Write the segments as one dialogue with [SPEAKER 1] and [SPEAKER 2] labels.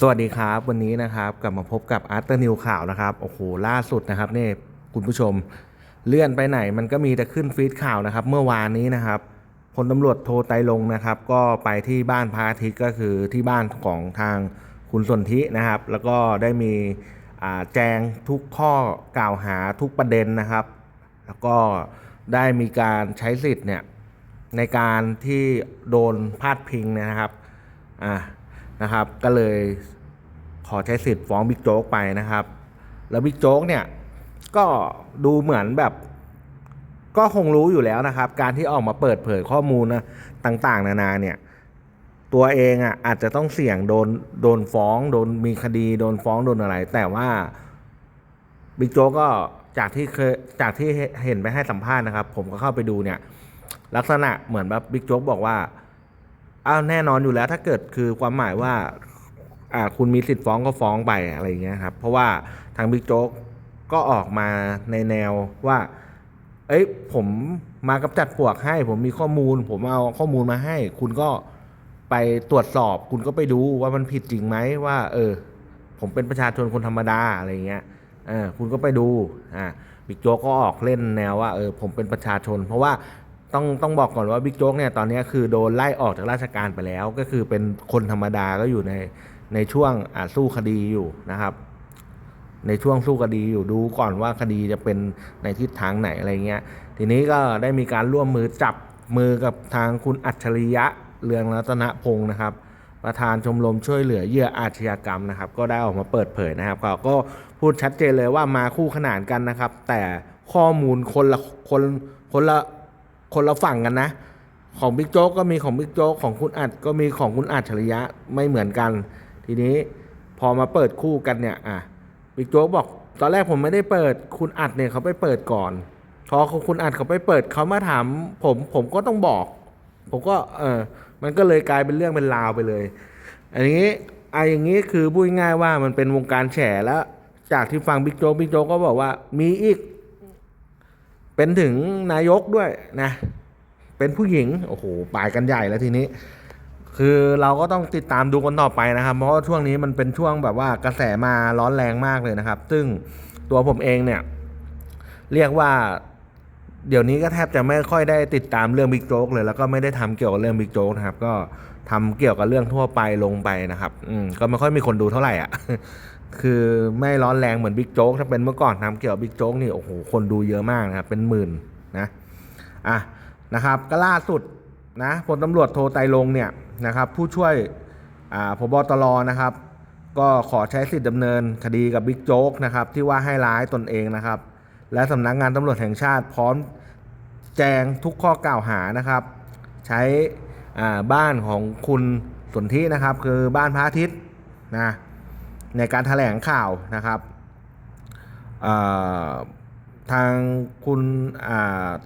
[SPEAKER 1] สวัสดีครับ วันนี้นะครับกลับมาพบกับอาร์ตนิวข่าวนะครับโอ้โหล่าสุดนะครับนี่คุณผู้ชมเลื่อนไปไหนมันก็มีแต่ขึ้นฟีดข่าวนะครับ เมื่อวานนี้นะครับพลตำรวจโทไตลงนะครับ ก็ไปที่บ้านพระอาทิตย์ก็คือที่บ้านของทางคุณสนธินะครับ แล้วก็ได้มีแจงทุกข้อกล่าวหาทุกประเด็นนะครับ แล้วก็ได้มีการใช้สิทธิ์เนี่ยในการที่โดนพาดพิงนะครับอ่า นะครับ ก็เลยขอใช้สิทธิ์ฟ้องบิ๊กโจ๊กไปนะครับ แล้วบิ๊กโจ๊กเนี่ยก็ดูเหมือนแบบ ก็คงรู้อยู่แล้วนะครับ การที่ออกมาเปิดเผยข้อมูลนะต่างๆ นานาเนี่ยตัวเองอะอาจจะต้องเสี่ยงโดนโดนฟ้องโดนมีคดีโดนฟ้องโดนอะไร แต่ว่าบิ๊กโจ๊กก็จากที่เคยจากที่เห็นไปให้สัมภาษณ์นะครับ ผมก็เข้าไปดูเนี่ย ลักษณะเหมือนแบบบิ๊กโจ๊กบอกว่า อ้าวแน่นอนอยู่แล้วถ้าเกิดคือความหมายว่าอ่าคุณมีสิทธิ์ฟ้องก็ฟ้องไปอะไรอย่างเงี้ยครับเพราะว่าทางบิ๊กโจ๊กก็ออกมาในแนวว่า เอ้ยผมมากำจัดปลวกให้ ผมมีข้อมูล ผมเอาข้อมูลมาให้ คุณก็ไปตรวจสอบ คุณก็ไปดูว่ามันผิดจริงไหมว่า เออ ผมเป็นประชาชนคนธรรมดาอะไรเงี้ยเออคุณก็ไปดูอ่าบิ๊กโจ๊กก็ออกเล่นแนวว่าเออผมเป็นประชาชน เพราะว่า ต้องต้องบอกก่อนว่าบิ๊กโจ๊กเนี่ยตอนนี้คือโดนไล่ออกจากราชการไปแล้ว ก็คือเป็นคนธรรมดาก็อยู่ในในช่วงอ่าสู้คดีอยู่นะครับ ในช่วงสู้คดีอยู่ดูก่อนว่าคดีจะเป็นในทิศทางไหนอะไรเงี้ย ทีนี้ก็ได้มีการร่วมมือจับมือกับทางคุณอัจฉริยะเรืองรัตนพงศ์นะครับประธานชมรมช่วยเหลือเหยื่ออาชญากรรมนะครับ ก็ได้ออกมาเปิดเผยนะครับเขาก็พูดชัดเจนเลยว่ามาคู่ขนานกันนะครับ แต่ข้อมูลคนละคนคนละ คนละฝั่งกันนะ ของบิ๊กโจ๊กก็มีของบิ๊กโจ๊กของคุณอัดก็มีของคุณอัจฉริยะไม่เหมือนกัน ทีนี้พอมาเปิดคู่กันเนี่ยอะบิ๊กโจ๊กบอกตอนแรกผมไม่ได้เปิดคุณอัดเนี่ยเขาไปเปิดก่อนพอคุณอัดเขาไปเปิดเขามาถามผมผมก็ต้องบอก ผมก็เออมันก็เลยกลายเป็นเรื่องเป็นราวไปเลย อันนี้ไอ้อย่างนี้คือพูดง่ายๆว่ามันเป็นวงการแฉแล้ว จากที่ฟังบิ๊กโจ๊กบิ๊กโจ๊กก็บอกว่ามีอีก เป็นถึงนายกด้วยนะ เป็นผู้หญิง โอ้โหปายกันใหญ่แล้วทีนี้ คือเราก็ต้องติดตามดูกันต่อไปนะครับ เพราะว่าช่วงนี้มันเป็นช่วงแบบว่ากระแสมาร้อนแรงมากเลยนะครับ ซึ่งตัวผมเองเนี่ย เรียกว่าเดี๋ยวนี้ก็แทบจะไม่ค่อยได้ติดตามเรื่องบิ๊กโจ๊กเลย แล้วก็ไม่ได้ทำเกี่ยวกับเรื่องบิ๊กโจ๊กนะครับ ก็ทำเกี่ยวกับเรื่องทั่วไปลงไปนะครับ อืมก็ไม่ค่อยมีคนดูเท่าไหร่อะคือไม่ร้อนแรงเหมือนบิ๊กโจ๊กถ้าเป็นเมื่อก่อนทำเกี่ยวกับบิ๊กโจ๊กนี่โอ้โหคนดูเยอะมากนะครับเป็นหมื่นนะอะนะครับก็ล่าสุดนะพลตำรวจโทไตรลงเนี่ยนะครับผู้ช่วยอ่าพบตรนะครับ ก็ขอใช้สิทธิ์ดำเนินคดีกับบิ๊กโจ๊กนะครับที่ว่าให้ร้ายตนเองนะครับ และสำนักงานตำรวจแห่งชาติพร้อมแจงทุกข้อกล่าวหานะครับ ใช้อ่าบ้านของคุณสนธินะครับ คือบ้านพระอาทิตย์นะ ในการถแถลงข่าวนะครับทางคุณ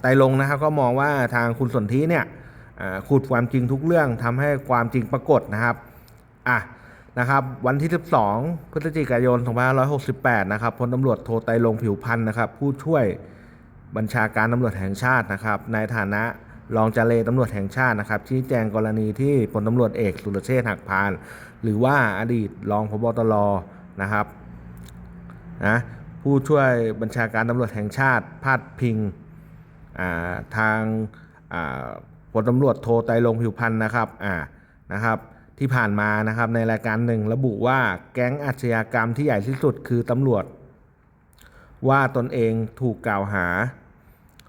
[SPEAKER 1] ไตลงนะครับก็มองว่าทางคุณสนธิเนี่ยขุดความจริงทุกเรื่องทำให้ความจริงปรากฏนะครับอะนะครับ วันที่ 12 พฤศจิกายน 2568 นะครับพลตำรวจโทไตลงผิวพันธ์นะครับ ผู้ช่วยบัญชาการตำรวจแห่งชาตินะครับ ในฐานะ รองเจเลตำรวจแห่งชาตินะครับชี้แจงกรณีที่พลตำรวจเอกสุรเชษฐ์หักพาน หรือว่าอดีตรองพบตรนะครับนะผู้ช่วยบัญชาการตำรวจแห่งชาติพาดพิงาทางพลตำรวจโทไตรลงผิวพันธ์นะครับอ่านะครับที่ผ่านมานะครับในรายการหนึ่งระบุว่าแก๊งอาชญากรรมที่ใหญ่ที่สุดคือตำรวจ ว่าตนเองถูกกล่าวหา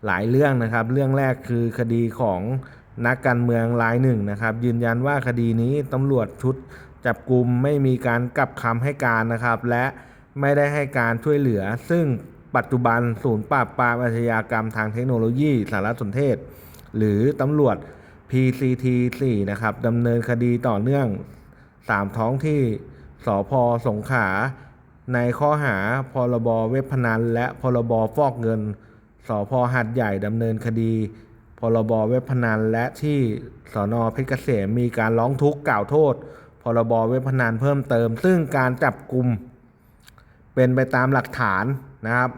[SPEAKER 1] หลายเรื่องนะครับ เรื่องแรกคือคดีของนักการเมืองรายหนึ่งนะครับ ยืนยันว่าคดีนี้ตำรวจชุดจับกลุ่มไม่มีการกลับคำให้การนะครับ และไม่ได้ให้การช่วยเหลือ ซึ่งปัจจุบันศูนย์ปราบปรามอาชญากรรมทางเทคโนโลยีสารสนเทศ หรือตำรวจ PCT 4นะครับดำเนินคดีต่อเนื่อง 3 ท้องที่สพสงขลาในข้อหาพรบเว็บพนัน และพรบฟอกเงิน สพหัดใหญ่ดำเนินคดี พรบเว็บพนัน และที่สนเพชรเกษมมีการร้องทุกข์กล่าวโทษ พรบเว็บพนันเพิ่มเติม ซึ่งการจับกลุ่มเป็นไปตามหลักฐานนะครับ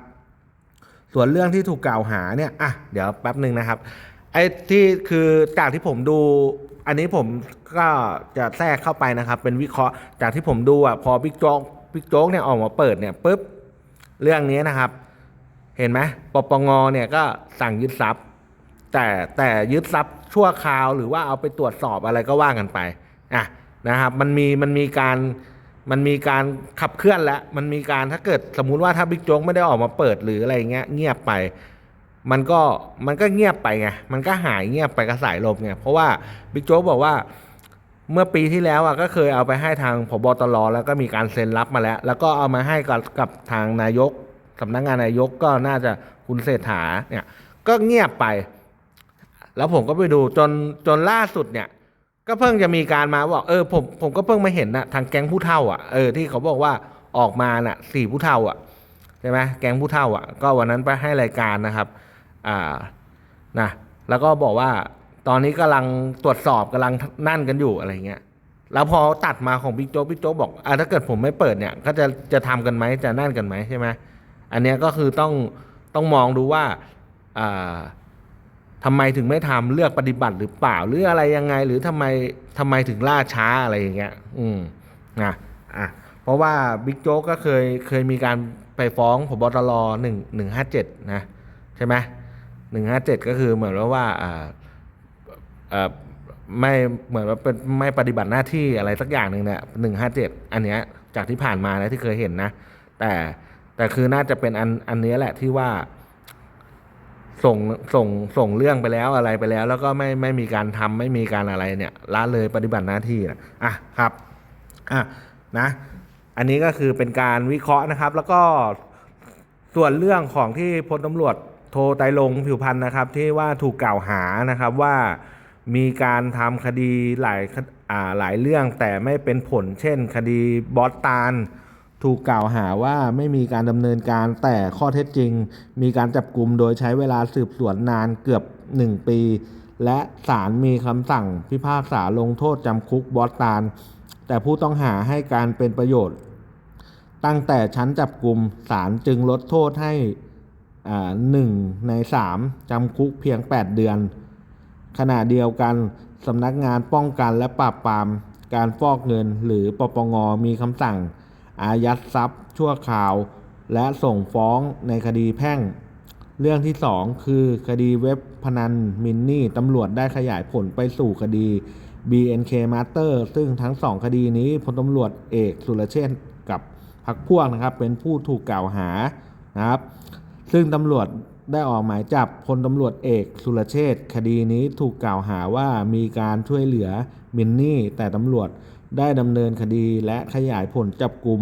[SPEAKER 1] ส่วนเรื่องที่ถูกกล่าวหาเนี่ยอะเดี๋ยวแป๊บหนึ่งนะครับไอ้ที่คือจากที่ผมดูออันนี้ผมก็จะแทรกเข้าไปนะครับ เป็นวิเคราะห์จากที่ผมดูอะพอบิ๊กโจ๊กบิ๊กโจ๊กเนี่ยออกมาเปิดเนี่ยปุ๊บเรื่องนี้นะครับ เห็นไหมปปงเนี่ยก็สั่งยึดทรัพย์ แต่แต่ยึดทรัพย์ชั่วคราวหรือว่าเอาไปตรวจสอบอะไรก็ว่ากันไปอะนะครับมันมีมันมีการมันมีการขับเคลื่อนแล้วมันมีการถ้าเกิดสมมุติว่าถ้าบิ๊กโจ๊กไม่ได้ออกมาเปิดหรืออะไรเงี้ยเงียบไป มันก็มันก็เงียบไปไงมันก็หายเงียบไปกระสายลมไงเพราะว่าบิ๊กโจ๊กบอกว่าเมื่อปีที่แล้วอะก็เคยเอาไปให้ทางพบตรแล้วก็มีการเซ็นรับมาแล้ว แล้วก็เอามาให้กับกับทางนายก สำนักงานนายกก็น่าจะคุณเศรษฐาเนี่ยก็เงียบไป แล้วผมก็ไปดูจนจนล่าสุดเนี่ย ก็เพิ่งจะมีการมาบอกเออผมผมก็เพิ่งมาเห็นนะทางแก๊งผู้เฒ่าอะเออที่เขาบอกว่าออกมาน่ะสี่ผู้เฒ่าอะใช่ไหมแก๊งผู้เฒ่าอะก็วันนั้นไปให้รายการนะครับอ่านะแล้วก็บอกว่าตอนนี้กำลังตรวจสอบกำลังนั่นกันอยู่อะไรเงี้ยแล้วพอตัดมาของบิ๊กโจ๊กบิ๊กโจ๊กบอกอ่าถ้าเกิดผมไม่เปิดเนี่ย ก็จะจะทำกันไหมจะนั่นกันไหมใช่ไหม อันนี้ก็คือต้องต้องมองดูว่าอ่าทำไมถึงไม่ทำเลือกปฏิบัติหรือเปล่าหรืออะไรยังไง หรือทำไมทำไมถึงล่าช้าอะไรอย่างเงี้ย อืมนะอะเพราะว่าบิ๊กโจ๊กก็เคยเคยมีการไปฟ้องพบตรหนึ่งหนึ่งห้าเจ็ดนะใช่ไหมหนึ่งห้าเจ็ดก็คือเหมือนว่าว่าอ่าไม่เหมือนว่าเป็นไม่ปฏิบัติหน้าที่อะไรสักอย่างหนึ่งเนี่ยหนึ่งห้าเจ็ดอันเนี้ยจากที่ผ่านมานะที่เคยเห็นนะ แต่ แต่คือน่าจะเป็นอันอันนี้แหละที่ว่า ส่งส่งส่งเรื่องไปแล้วอะไรไปแล้ว แล้วก็ไม่ไม่มีการทำไม่มีการอะไรเนี่ยละเลยปฏิบัติหน้าที่นะอะครับอะนะ อันนี้ก็คือเป็นการวิเคราะห์นะครับ แล้วก็ส่วนเรื่องของที่พลตำรวจโทไตลงผิวพันธ์นะครับ ที่ว่าถูกกล่าวหานะครับว่ามีการทำคดีหลายอ่าหลายเรื่องแต่ไม่เป็นผล เช่น คดีบอสตาน ถูกกล่าวหาว่าไม่มีการดำเนินการแต่ข้อเท็จจริง มีการจับกลุ่มโดยใช้เวลาสืบสวนนานเกือบ 1 ปี และศาลมีคำสั่งพิพากษาลงโทษจำคุกบอสตาน แต่ผู้ต้องหาให้การเป็นประโยชน์ ตั้งแต่ชั้นจับกลุ่มศาลจึงลดโทษให้อ่าหนึ่งในสามจำคุกเพียง 8 เดือน ขณะเดียวกันสำนักงานป้องกันและปราบปรามการฟอกเงินหรือปปงมีคำสั่ง อายัดทรัพย์ ชั่วคราว และส่งฟ้องในคดีแพ่ง เรื่องที่ 2 คือคดีเว็บพนันมินนี่ตำรวจได้ขยายผลไปสู่คดี BNK Master ซึ่งทั้งสองคดีนี้พลตำรวจเอกสุรเชษกับพักพวกนะครับ เป็นผู้ถูกกล่าวหานะครับ ซึ่งตำรวจได้ออกหมายจับพลตำรวจเอกสุรเชษคดีนี้ถูกกล่าวหาว่ามีการช่วยเหลือมินนี่ แต่ตำรวจ ได้ดำเนินคดีและขยายผลจับกลุ่ม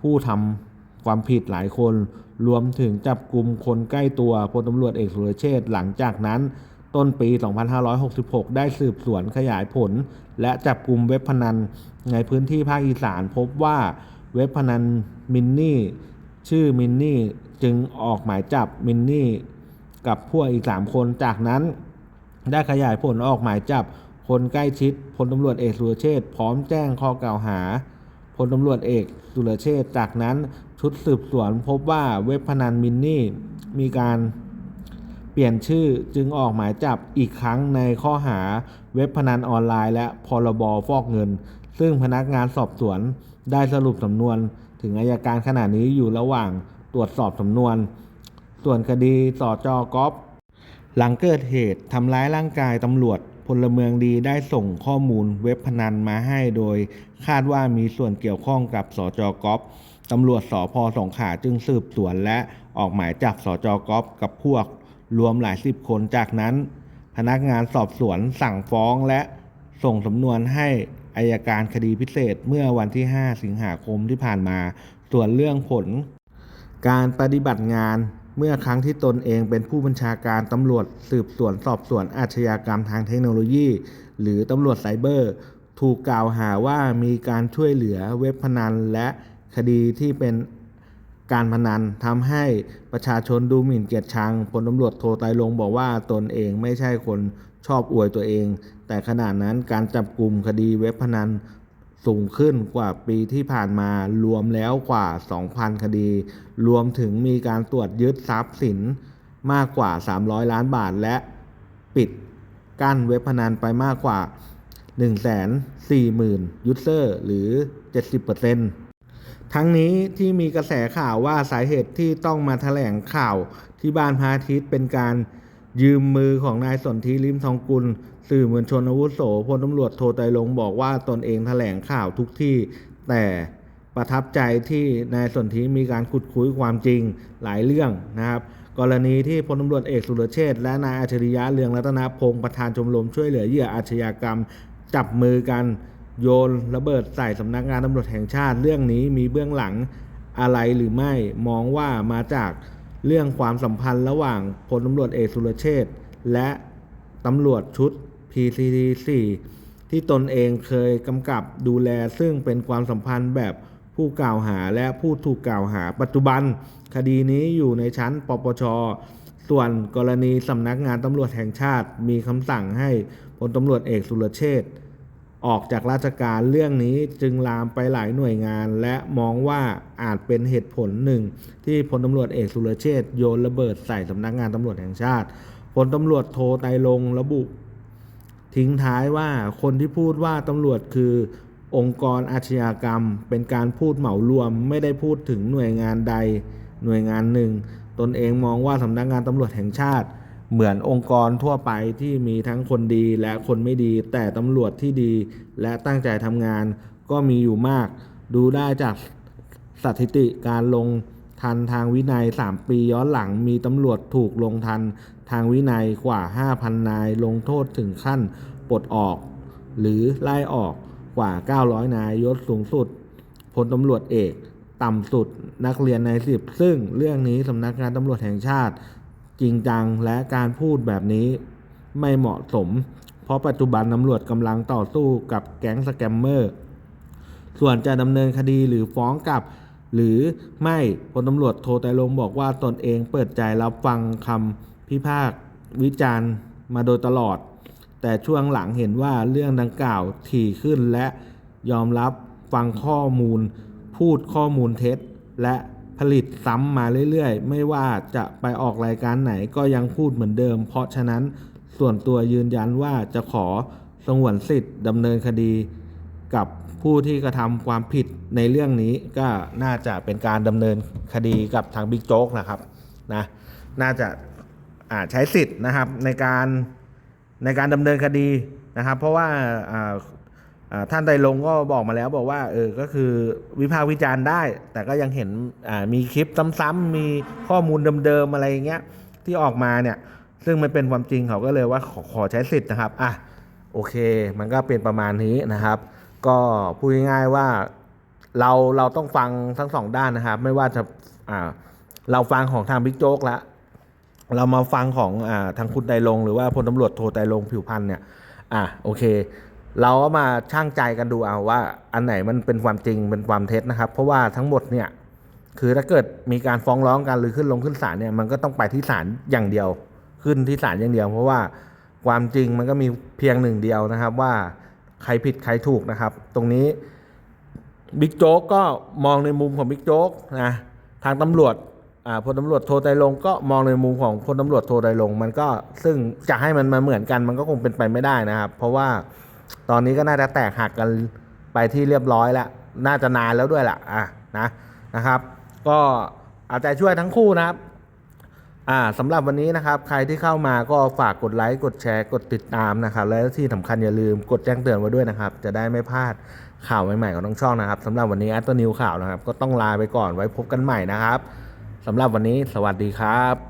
[SPEAKER 1] ผู้ทำความผิดหลายคน รวมถึงจับกลุ่มคนใกล้ตัวพลตำรวจเอกสุรเชษฐ์หลังจากนั้นต้นปี 2566 ได้สืบสวนขยายผล และจับกลุ่มเว็บพนันในพื้นที่ภาคอีสานพบว่าเว็บพนันมินนี่ชื่อมินนี่จึงออกหมายจับมินนี่กับพวกอีก 3 คนจากนั้นได้ขยายผลออกหมายจับ คนใกล้ชิดพลตำรวจเอกสุรเชษฐ์พร้อมแจ้งข้อกล่าวหาพลตำรวจเอกสุรเชษฐ์จากนั้นชุดสืบสวนพบว่าเว็บพนันมินนี่มีการเปลี่ยนชื่อจึงออกหมายจับอีกครั้งในข้อหาเว็บพนันออนไลน์และพรบฟอกเงิน ซึ่งพนักงานสอบสวนได้สรุปสำนวน ถึงอายการขณะนี้อยู่ระหว่างตรวจสอบสำนวน ส่วนคดีสอจอกอฟหลังเกิดเหตุทำร้ายร่างกายตำรวจ พลเมืองดีได้ส่งข้อมูลเว็บพนันมาให้โดย คาดว่ามีส่วนเกี่ยวข้องกับสจกอฟตำรวจสพสงขลาจึงสืบสวนและออกหมายจับสจกอฟกับพวกรวมหลายสิบคนจากนั้น พนักงานสอบสวนสั่งฟ้องและส่งสำนวนให้อายการคดีพิเศษเมื่อวันที่ 5 สิงหาคมที่ผ่านมา ส่วนเรื่องผล การปฏิบัติงาน เมื่อครั้งที่ตนเองเป็นผู้บัญชาการตำรวจสืบสวนสอบสวนอาชญากรรมทางเทคโนโลยี หรือตำรวจไซเบอร์ ถูกกล่าวหาว่ามีการช่วยเหลือเว็บพนันและคดีที่เป็นการพนันทำให้ประชาชนดูหมิ่นเกียรติชังพลตำรวจโทไตลงบอกว่าตนเองไม่ใช่คนชอบอวยตัวเอง แต่ขณะนั้นการจับกลุ่มคดีเว็บพนัน สูงขึ้นกว่าปีที่ผ่านมารวมแล้วกว่า 2,000 คดี รวมถึงมีการตรวจยึดทรัพย์สินมากกว่า 300 ล้านบาท และปิดกั้นเว็บพนันไปมากกว่า 140,000 ยูเซอร์หรือ 70%ทั้งนี้ที่มีกระแสข่าวว่าสาเหตุที่ต้องมาแถลงข่าวที่บ้านพาทิตย์เป็นการยืมมือของนายสนธิลิมทองกุล สื่อมวลชนอาวุโสพลตำรวจโทไตรรงบอกว่าตนเองแถลงข่าวทุกที่ แต่ประทับใจที่นายสนธิมีการขุดคุยความจริงหลายเรื่องนะครับกรณีที่พลตำรวจเอกสุรเชษฐ์และนายอัจฉริยะเรืองรัตนพงศ์ประธานชมรมช่วยเหลือเหยื่ออาชญากรรม จับมือกันโยนระเบิดใส่สำนักงานตำรวจแห่งชาติ เรื่องนี้มีเบื้องหลังอะไรหรือไม่มองว่ามาจากเรื่องความสัมพันธ์ระหว่างพลตำรวจเอกสุรเชษฐ์และตำรวจชุด PCT 4 ที่ตนเองเคยกำกับดูแลซึ่งเป็นความสัมพันธ์แบบผู้กล่าวหาและผู้ถูกกล่าวหา ปัจจุบัน คดีนี้อยู่ในชั้นปปช ส่วนกรณีสำนักงานตำรวจแห่งชาติ มีคำสั่งให้พลตำรวจเอกสุรเชษฐ์ออกจากราชการเรื่องนี้จึงลามไปหลายหน่วยงาน และมองว่าอาจเป็นเหตุผลหนึ่ง ที่พลตำรวจเอกสุรเชษฐ์โยนระเบิดใส่สำนักงานตำรวจแห่งชาติพลตำรวจโทไตรรงระบุ ทิ้งท้ายว่าคนที่พูดว่าตำรวจคือ องค์กรอาชญากรรม เป็นการพูดเหมารวม ไม่ได้พูดถึงหน่วยงานใดหน่วยงานหนึ่ง ตนเองมองว่าสำนักงานตำรวจแห่งชาติ เหมือนองค์กรทั่วไปที่มีทั้งคนดีและคนไม่ดี แต่ตำรวจที่ดีและตั้งใจทำงาน ก็มีอยู่มาก ดูได้จากสถิติการลง ทันทางวินัย 3 ปีย้อนหลังมีตำรวจถูกลงทันทางวินัยกว่า 5,000 นาย ลงโทษถึงขั้นปลดออก หรือไล่ออกกว่า 900 นายยศสูงสุดพลตำรวจเอก ต่ำสุดนักเรียนในสิบซึ่งเรื่องนี้สำนักงานตำรวจแห่งชาติ จริงจังและการพูดแบบนี้ไม่เหมาะสม เพราะปัจจุบันตำรวจกำลังต่อสู้กับแก๊งสแกมเมอร์ ส่วนจะดำเนินคดีหรือฟ้องกับ หรือไม่พลตำรวจโทไตรรงบอกว่าตนเองเปิดใจรับฟังคำพิพากษวิจารณ์มาโดยตลอด แต่ช่วงหลังเห็นว่าเรื่องดังกล่าวถี่ขึ้นและยอมรับฟังข้อมูล พูดข้อมูลเท็จ และผลิตซ้ำมาเรื่อยๆ ไม่ว่าจะไปออกรายการไหนก็ยังพูดเหมือนเดิม เพราะฉะนั้นส่วนตัวยืนยันว่าจะขอสงวนสิทธิ์ดำเนินคดีกับ ผู้ที่กระทำความผิดในเรื่องนี้ก็น่าจะเป็นการดำเนินคดีกับทางบิ๊กโจ๊กนะครับนะน่าจะาใช้สิทธิ์นะครับในการในการดำเนินคดีนะครับ เพราะว่าาาท่านไตลงก็บอกมาแล้วบอกว่าเออก็คือวิพากษ์วิจารณ์ได้ แต่ก็ยังเห็นมีคลิปซ้ำๆมีข้อมูลเดิมๆอะไรอย่างเงี้ยที่ออกมาเนี่ยซึ่งมันเป็นความจริงเขาก็เลยว่าขอขอใช้สิทธิ์นะครับอะโอเค มันก็เป็นประมาณนี้นะครับ ก็พูดง่ายๆว่าเราเราต้องฟังทั้งสองด้านนะครับ ไม่ว่าจะอ่าเราฟังของทางบิ๊กโจ๊กแล้วเรามาฟังของอ่าทางคุณไตรลงหรือว่าพลตำรวจโทไตรลงผิวพันธ์เนี่ยอะโอเค เราก็มาช่างใจกันดูเอาว่า อันไหนมันเป็นความจริงเป็นความเท็จนะครับ เพราะว่าทั้งหมดเนี่ยคือถ้าเกิดมีการฟ้องร้องกันหรือขึ้นลงขึ้นศาลเนี่ยมันก็ต้องไปที่ศาลอย่างเดียว ขึ้นที่ศาลอย่างเดียว เพราะว่าความจริงมันก็มีเพียงหนึ่งเดียวนะครับว่า ใครผิดใครถูกนะครับ ตรงนี้บิ๊กโจ๊กก็มองในมุมของบิ๊กโจ๊กนะทางตำรวจพลตำรวจโทไตลงก็มองในมุมของพลตำรวจโทไตลงมันก็ซึ่งจะให้มันมาเหมือนกันมันก็คงเป็นไปไม่ได้นะครับ เพราะว่าตอนนี้ก็น่าจะแตกหักกันไปที่เรียบร้อยแล้ว น่าจะนานแล้วด้วยแหละอะนะนะครับ ก็เอาใจช่วยทั้งคู่นะครับ อ่าสำหรับวันนี้นะครับ ใครที่เข้ามาก็ฝากกดไลค์ กดแชร์ กดติดตามนะครับ และที่สำคัญอย่าลืมกดแจ้งเตือนไว้ด้วยนะครับ จะได้ไม่พลาดข่าวใหม่ๆของทั้งช่องนะครับสำหรับวันนี้แอัตโตนิวข่าวนะครับ ก็ต้องลาไปก่อนไว้พบกันใหม่นะครับสำหรับวันนี้สวัสดีครับ